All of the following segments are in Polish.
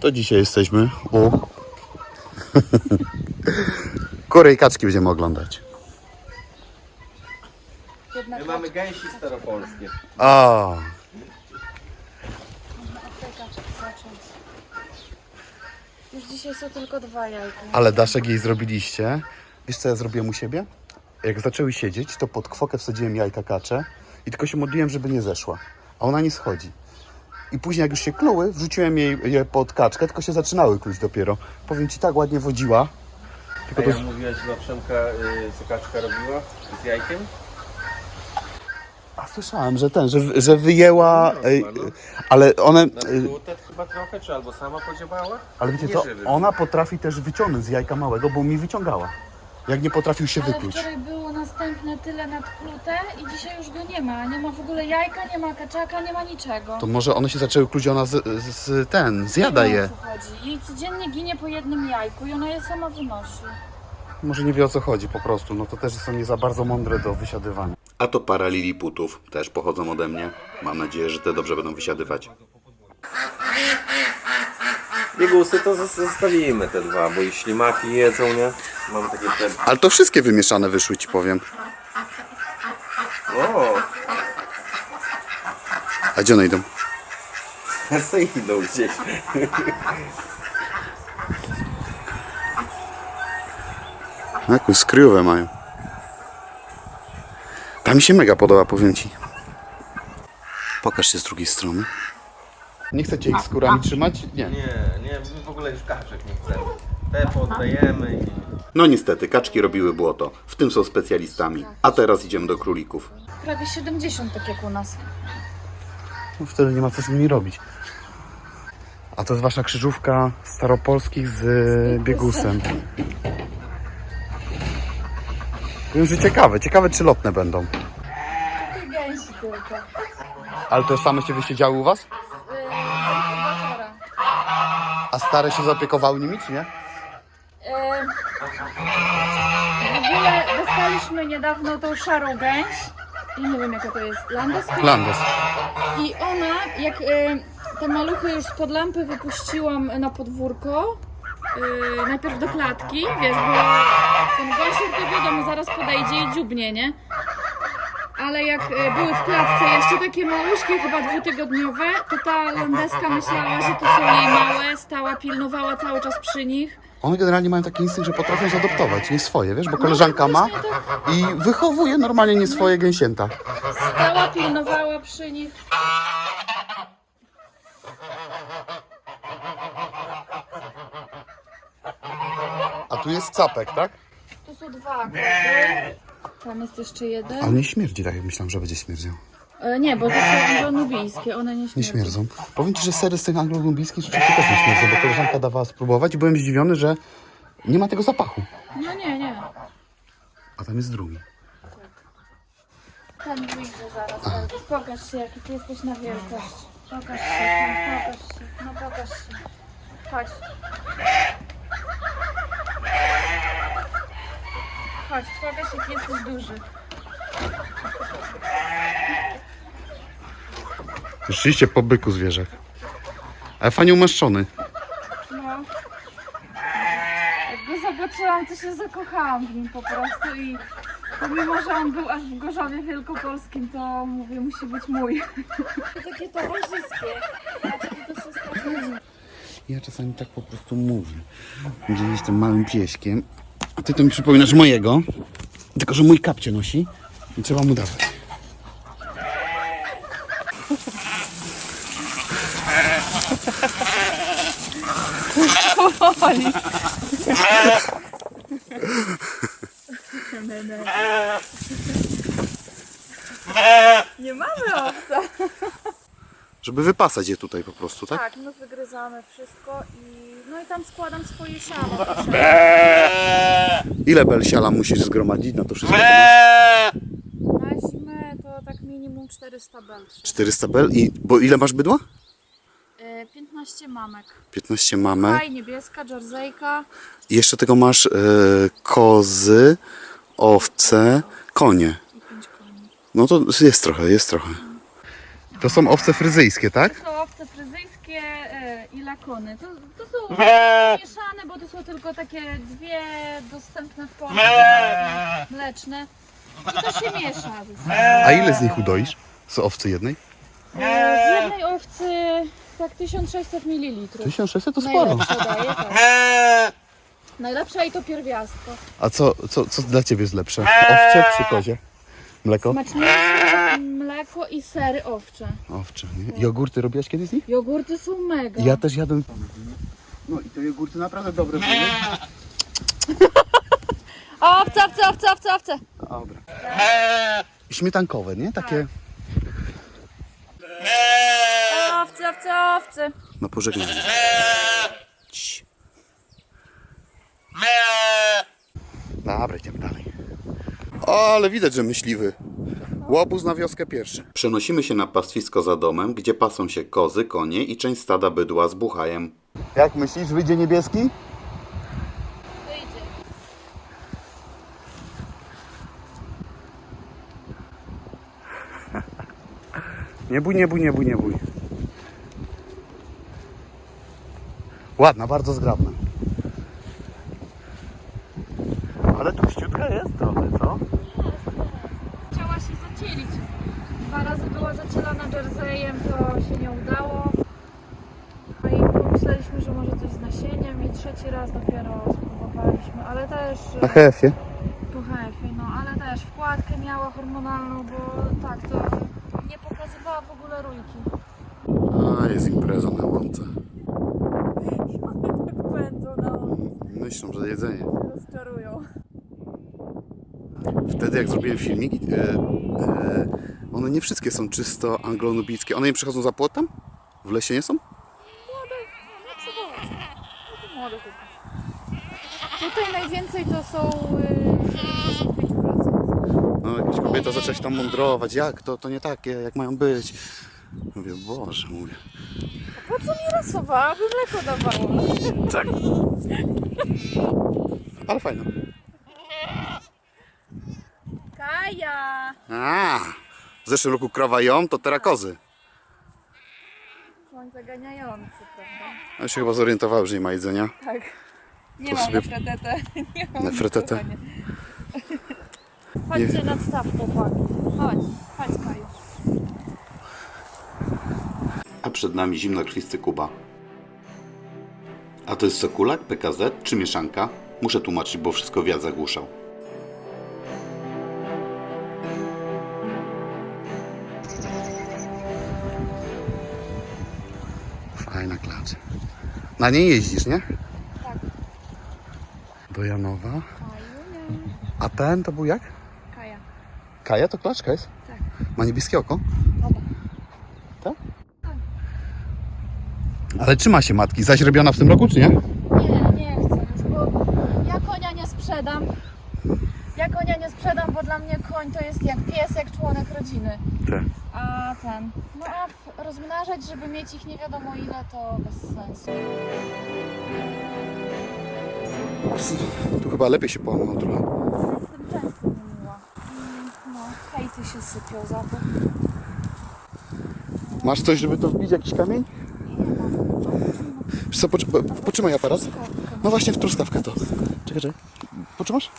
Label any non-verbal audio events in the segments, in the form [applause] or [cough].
To dzisiaj jesteśmy u [laughs] kury i kaczki będziemy oglądać. My mamy gęsi staropolskie. A, zacząć. Już dzisiaj są tylko dwa jajka. ale daszek jej zrobiliście. Wiesz co ja zrobiłem u siebie? Jak zaczęły siedzieć, to pod kwokę wsadziłem jajka kacze i tylko się modliłem, żeby nie zeszła. A ona nie schodzi. I później jak już się kluły, wrzuciłem jej je pod kaczkę, tylko się zaczynały kluć dopiero. Powiem ci, tak ładnie wodziła. A Tylko to ja mówiłaś, że Przemka y, co kaczka robiła z jajkiem? A słyszałem, że ten, że, że wyjęła, No, ej, chyba, no. ale one, ej, żółte chyba trochę, czy albo sama podziałała? ale wiecie co, ona potrafi też wyciągnąć z jajka małego, bo mi wyciągała. Jak nie potrafił się Ale wykluć. wczoraj było następne tyle nadklute i dzisiaj już go nie ma. Nie ma w ogóle jajka, nie ma kaczaka, nie ma niczego. To może one się zaczęły kluć, ona z, z, z ten, zjada nie wiem, je. o co chodzi. Jej codziennie ginie po jednym jajku i ona je sama wynosi. Może nie wie o co chodzi po prostu, no to też są nie za bardzo mądre do wysiadywania. A to para liliputów, też pochodzą ode mnie. Mam nadzieję, że te dobrze będą wysiadywać. Biegusy to zos- zostawimy te dwa, bo i ślimaki jedzą, nie? Mamy takie te... Ale to wszystkie wymieszane wyszły, ci powiem. O! A gdzie one idą? [laughs] Se idą gdzieś. Jakąś skryjówę mają. Ta mi się mega podoba, powiem ci. Pokaż się z drugiej strony. Nie chcecie ich skórami trzymać? Nie. Nie, nie, my w ogóle już kaczek nie chcemy. Te poddajemy i... No niestety, kaczki robiły błoto. W tym są specjalistami. A teraz idziemy do królików. Prawie 70 tak jak u nas. No wtedy nie ma co z nimi robić. A to jest wasza krzyżówka staropolskich z e, biegusem. Wiem, że ciekawe. Ciekawe, czy lotne będą. Gęsi tylko. Ale to same się wysiedziały u was? Inkubatora. A stare się zaopiekowały nimi, czy nie? Em, W ogóle dostaliśmy niedawno tą szarą gęś. I nie wiem jaka to jest. Landes? Landes. I ona, jak e, te maluchy już spod lampy wypuściłam na podwórko, e, najpierw do klatki, wiesz, bo ten gąsior to wiadomo, zaraz podejdzie i dziubnie, nie? Ale jak e, były w klatce jeszcze takie maluszkie, chyba dwutygodniowe, to ta landeska myślała, że to są jej małe, stała, pilnowała cały czas przy nich. One generalnie mają taki instynkt, że potrafią zaadoptować nie swoje, wiesz, bo koleżanka ma i wychowuje normalnie nie swoje gęsięta. Stała, pilnowała przy nich. A tu jest capek, tak? Tu są dwa koty. Tam jest jeszcze jeden. Ale nie śmierdzi tak, jak myślałem, że będzie śmierdział. E, nie, bo to są anglo-nubijskie, one nie Nie śmierdzą. śmierdzą. Powiem ci, że sery z tych anglo-lumbijskich rzeczywiście też nie śmierdzą, bo koleżanka dawała spróbować i byłem zdziwiony, że nie ma tego zapachu. No nie, nie. A tam jest drugi. Ten wyjdzie zaraz, Elvis. Pokaż się, jaki ty jesteś na wielkość. Pokaż się, tam, pokaż się. No pokaż się. Chodź. Chodź, pokaż jaki jesteś duży. Rzeczywiście po byku zwierzak. Ale fajnie umaszczony. No. Jak go zobaczyłam, to się zakochałam w nim po prostu i pomimo, że on był aż w Gorzowie Wielkopolskim, to mówię, musi być mój. Takie towarzyskie. Znaczy, to wszystko Ja czasami tak po prostu mówię. Gdzie jestem małym pieśkiem. A ty to mi przypominasz mojego. Tylko, że mój kapcie nosi i trzeba mu dawać. Nie mamy owca. Żeby wypasać je tutaj po prostu, tak? Tak, my wygryzamy wszystko i no i tam składam swoje siano. Ile belsiala musisz zgromadzić na to wszystko? Na zimę to tak minimum 400 belczy. 400 bel i... Bo ile masz bydła? E, 15 mamek. 15 mamy. Faj, niebieska, dżerzejka. I jeszcze tego masz e, kozy, owce, konie. i 5 koni. No to jest trochę, jest trochę. To są owce fryzyjskie, tak? To są owce fryzyjskie, e, i lakony. To, to są mieszane, bo to są tylko takie dwie dostępne w Polsce mleczne. I to się miesza ze sobą. A ile z nich udoisz? Z owcy jednej? E, Z jednej owcy tak 1600 ml. 1600 to sporo. Najlepsza daje, tak. [laughs] Najlepsza i to pierwiastko. A co, co, co dla ciebie jest lepsze? Owcze czy kozie? Mleko? Smaczniejsze jest mleko i sery owcze. Owcze, nie? Jogurty robiłaś kiedyś z nich? Jogurty są mega. Ja też jadłem. No i te jogurty naprawdę dobre były. [laughs] Owce, owce, owce, owce, owce. Dobra. Śmietankowe, nie? Takie Owce, owce, owce. na pożegnanie. Cii. Dobra, idziemy dalej. O, ale widać, że myśliwy. Łobuz na wioskę pierwszy. Przenosimy się na pastwisko za domem, gdzie pasą się kozy, konie i część stada bydła z buchajem. Jak myślisz, wyjdzie niebieski? Wyjdzie. Nie bój, nie bój, nie bój, nie bój. Ładna, bardzo zgrabna. Ale tuściutka jest trochę, co? Chciała się zacielić. Dwa razy była zacielana jerseyem, to się nie udało. No i pomyśleliśmy, że może coś z nasieniem i trzeci raz dopiero spróbowaliśmy, ale też Na hefie. po hefie, no ale też wkładkę miała hormonalną, bo tak, to nie pokazywała w ogóle rójki. A, jest impreza na łące. [laughs] Tak pędzą na Myślą, że jedzenie. rozczarują. Wtedy jak zrobiłem filmik, e, e, one nie wszystkie są czysto anglonubickie. One nie przychodzą za płotem? W lesie nie są? Młode chłopaki. Tutaj najwięcej to są y, 65%. No, jakaś kobieta zaczęła się tam mądrować. Jak to? To nie takie, jak mają być. Mówię, Boże, mówię. Po co mi rasowała, by mleko dawała? Tak. Ale fajne. Kaja! A, w zeszłym roku krowa ją, to teraz kozy. Koń zaganiający, prawda? Ja się chyba zorientowały, że nie ma jedzenia. Tak. Nie mam sobie- nefretetę. [laughs] Nie mam Nefretetę? Chodźcie nad staw, chłopaki. Chodź, chodź Kaju. A przed nami zimnokrwisty Kuba. A to jest Sokulak, PKZ czy mieszanka? Muszę tłumaczyć, bo wszystko wiatr zagłuszał. Fajna klacz. Na niej jeździsz, nie? Tak. Do Janowa. A ten to był jak? Kaja. Kaja to klaczka jest? Tak. Ma niebieskie oko? Oba. Tak? Ale trzyma się matki. Zaś robiona w tym roku, czy nie? Nie, nie chcę już, bo ja konia nie sprzedam. Ja konia nie sprzedam, bo dla mnie koń to jest jak pies, jak członek rodziny. Tak. A ten. No a rozmnażać, żeby mieć ich nie wiadomo ile, to bez sensu. Tu chyba lepiej się połamało trochę. No, hejty się sypią za to. Masz coś, żeby to wbić, jakiś kamień? Wiesz co, poczy- po- potrzymaj aparat. No właśnie w truskawkę to. Czekaj, czekaj. Potrzymasz?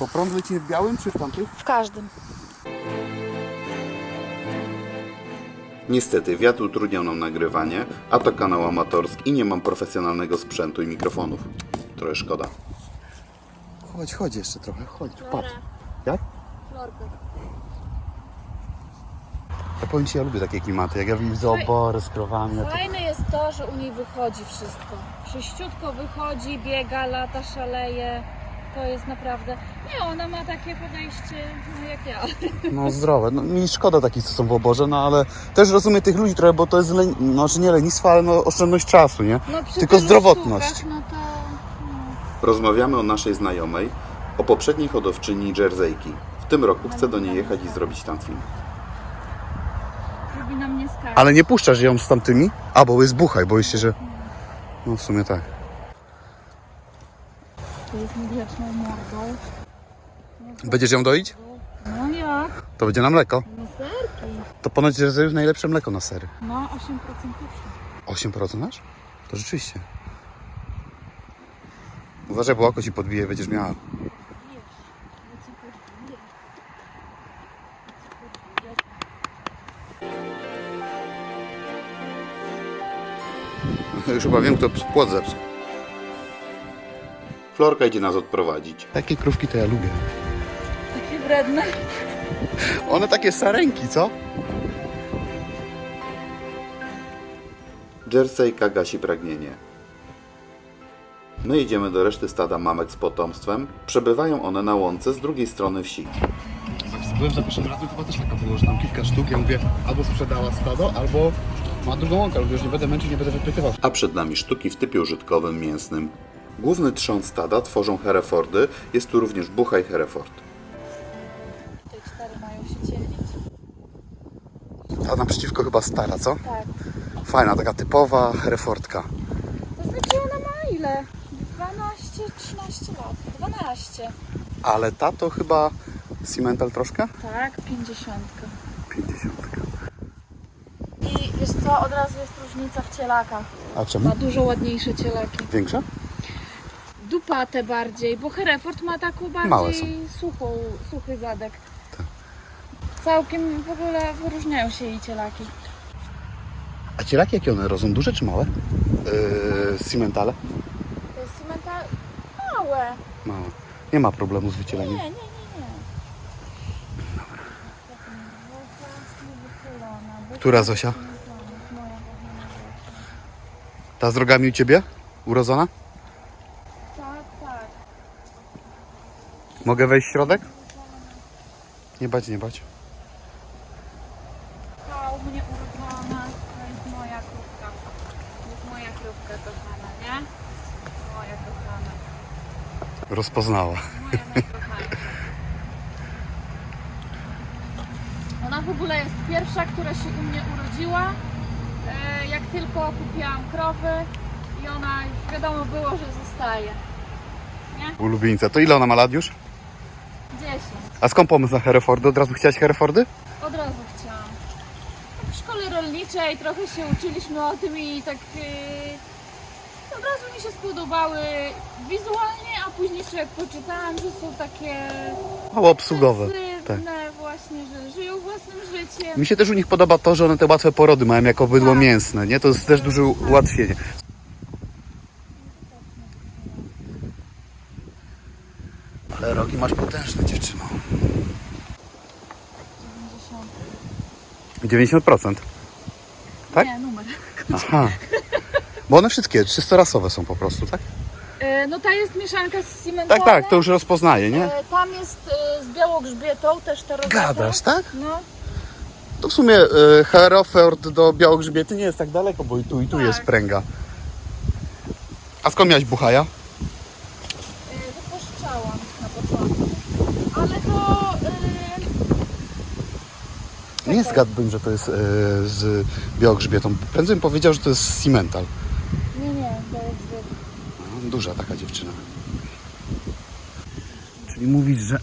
Bo prąd leci w białym czy w tamtym? W każdym. Niestety, wiatr utrudniał nam nagrywanie, a to kanał amatorski i nie mam profesjonalnego sprzętu i mikrofonów. Trochę szkoda. Chodź, chodź jeszcze trochę, chodź, patrz. Jak? Florka. Ja powiem Ci, ja lubię takie klimaty, jak ja widzę obory z krowami. ja to- Fajne jest to, że u niej wychodzi wszystko. Sześciutko wychodzi, biega, lata, szaleje. To jest naprawdę... Nie, ona ma takie podejście no, jak ja. No zdrowe. No, mi szkoda takich, co są w oborze, no ale też rozumiem tych ludzi trochę, bo to jest, leń... no, że nie lenistwo, ale no, oszczędność czasu, nie? No, przy Tylko tylu zdrowotność. sztukach, No to... Rozmawiamy o naszej znajomej, o poprzedniej hodowczyni Jerseyki. W tym roku chcę do niej jechać i zrobić tam film. Mnie skakać. Ale nie puszczasz ją z tamtymi? A, bo jest buchaj, boisz się, że... No w sumie tak. To jest niegrzeczną mordą. Będziesz ją doić? No jak? To będzie na mleko. No serki. To ponoć rezerwuje najlepsze mleko na sery. No, 8% tłuszczu. 8% masz? To rzeczywiście. Uważaj, bo oko ci podbije, będziesz miała. Już chyba wiem, kto płot zepsuł. Florka idzie nas odprowadzić. Takie krówki to ja lubię. Takie wredne. One takie sarenki, co? Jerseyka gasi pragnienie. My idziemy do reszty stada mamek z potomstwem. Przebywają one na łące z drugiej strony wsi. Byłem za pierwszym razem, chyba też taka było, że tam kilka sztuk. Ja mówię, albo sprzedała stado, albo ma drugą łąkę, ale już nie będę męczył, nie będę wypytywał. A przed nami sztuki w typie użytkowym mięsnym. Główny trzon stada tworzą Herefordy, jest tu również Buchaj Hereford. Te cztery mają się dzielić. A naprzeciwko chyba stara, co? Tak. Fajna, taka typowa Herefordka. To znaczy ona ma ile? 12, 13 lat. 12. Ale ta to chyba Cimental troszkę? Tak, 50. 50. I wiesz co, od razu jest różnica w cielakach. A czemu? Ma dużo ładniejsze cielaki. Większa? Dupate bardziej, bo Hereford ma taką Małe bardziej suchą, suchy zadek. Całkiem w ogóle wyróżniają się jej cielaki. A cielaki jakie one rosną? Duże czy małe? Yy, Cimentale? To jest cymenta małe. Małe. Nie ma problemu z Nie, wycieleniem. nie, nie, nie. Dobra. Która Zosia? Ta z rogami u ciebie? Urodzona? Tak, tak. Mogę wejść w środek? Nie bać, nie bać. To u mnie urodzona, to jest moja krówka. To jest moja krówka kochana, nie? Moja kochana. Rozpoznała. Moja najkochańsza. Ona w ogóle jest pierwsza, która się u mnie urodziła. E, Jak tylko kupiłam krowy i ona już wiadomo było, że zostaje. Ulubieńca. To ile ona ma lat już? 10. A skąd pomysł na Herefordy? Od razu chciałaś Herefordy? Od razu chciałam. W szkole rolniczej trochę się uczyliśmy o tym i tak yy, od razu mi się spodobały wizualnie, a później jeszcze jak poczytałam, że są takie Mało obsługowe. Tak. Właśnie, że żyją własnym życiem. Mi się też u nich podoba to, że one te łatwe porody mają jako bydło Tak. mięsne, nie? To jest też duże ułatwienie. Ale rogi masz potężne, dziewczyno. 90. 90%. Tak? Nie, numer. [laughs] Aha. Bo one wszystkie czystorasowe są po prostu, tak? Yy, no ta jest mieszanka z cimentonem. Tak, tak, to już rozpoznaję, nie? Yy, tam jest z białogrzbietą, też te. Gadasz, tak? No, To w sumie e, Hereford do Białogrzbiety nie jest tak daleko, bo i tu, i tu Tak. jest pręga. A skąd miałeś buchaja? wypuszczałam na początku. Ale to... Yy, Nie zgadłbym, że to jest e, z Białogrzbietą. Prędzej bym powiedział, że to jest Cimental. nie, nie, białogrzbiet. No, Duża taka dziewczyna. Czyli mówisz, że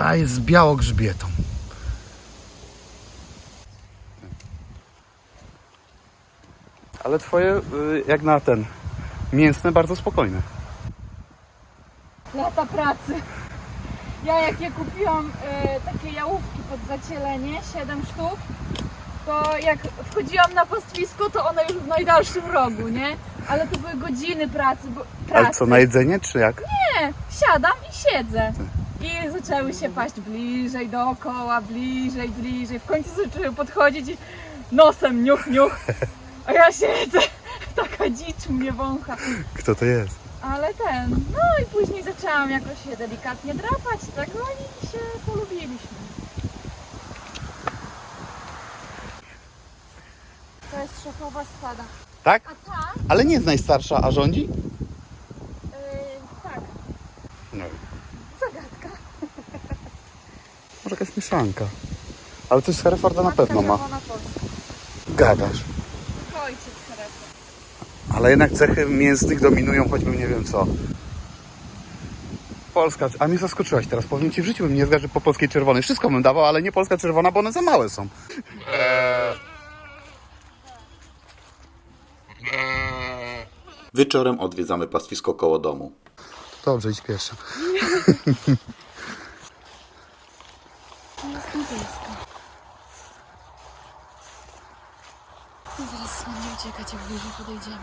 ta jest z Białogrzbietą. Ale twoje, y, jak na ten, mięsne, bardzo spokojne. Lata pracy. Ja jak je kupiłam e, takie jałówki pod zacielenie, 7 sztuk, to jak wchodziłam na pastwisko, to one już w najdalszym rogu, nie? Ale to były godziny pracy, bo, pracy. Ale co, na jedzenie, czy jak? Nie, siadam i siedzę. I zaczęły się paść bliżej, dookoła, bliżej, bliżej. W końcu zaczęły podchodzić i nosem niuch, niuch. A ja siedzę, [laughs] taka dzicz mnie wącha. Kto to jest? Ale ten, no i później zaczęłam jakoś się delikatnie drapać, tak, no i się polubiliśmy. To jest szefowa stada. Tak? A ta, Ale nie jest najstarsza, a rządzi? yy, tak, No. zagadka. Może jakaś mieszanka. Ale coś z Hereforda na pewno ma. Gadasz. Tylko ojciec Hereford. Ale jednak cechy mięsnych dominują choćby nie wiem co. polska, a mnie zaskoczyłaś teraz. Powiem ci, w życiu bym nie zgadł, że po polskiej czerwonej. Wszystko bym dawał, ale nie polska czerwona, bo one za małe są. Wieczorem odwiedzamy pastwisko koło domu. Dobrze, idź pierwsza. [laughs] Jest niebieska. No zaraz mamy uciekać, jak bliżej podejdziemy.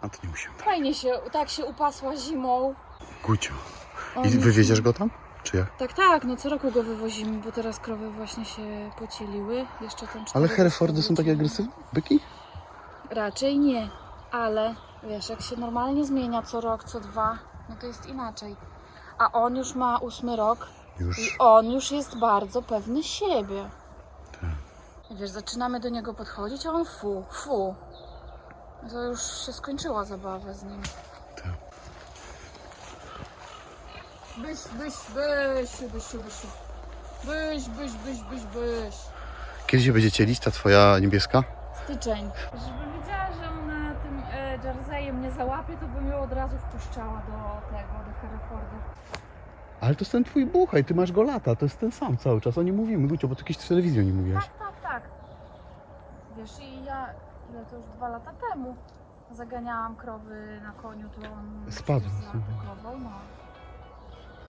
A to nie musimy. Fajnie się, tak się upasła zimą. Gucio. I wywieziesz go tam? Czy jak? Tak, tak, no co roku go wywozimy, bo teraz krowy właśnie się pocieliły. Jeszcze tam cztery Ale Herefordy są takie agresywne? Byki? Raczej nie, ale wiesz, jak się normalnie zmienia co rok, co dwa, no to jest inaczej. A on już ma ósmy rok i Już. on już jest bardzo pewny siebie. I wiesz, zaczynamy do niego podchodzić, a on fu, fu. To już się skończyła zabawa z nim. Tak. Byś, byś, byś, byś, byś. Byś, byś, byś, byś, byś. Kiedy się będzie cielić ta twoja niebieska? Styczeń. Żebym wiedziała, że ona tym e, jersejem nie załapie, to bym ją od razu wpuszczała do tego, do Herforda. Ale to jest ten twój buchaj, ty masz go lata, to jest ten sam cały czas. O nim mówimy, Gucio, bo to kiedyś w telewizji o nim mówiłaś. Tak, tak, tak. Wiesz, i ja, ile to już dwa lata temu, zaganiałam krowy na koniu, to on Spadł. się zaatakował, no.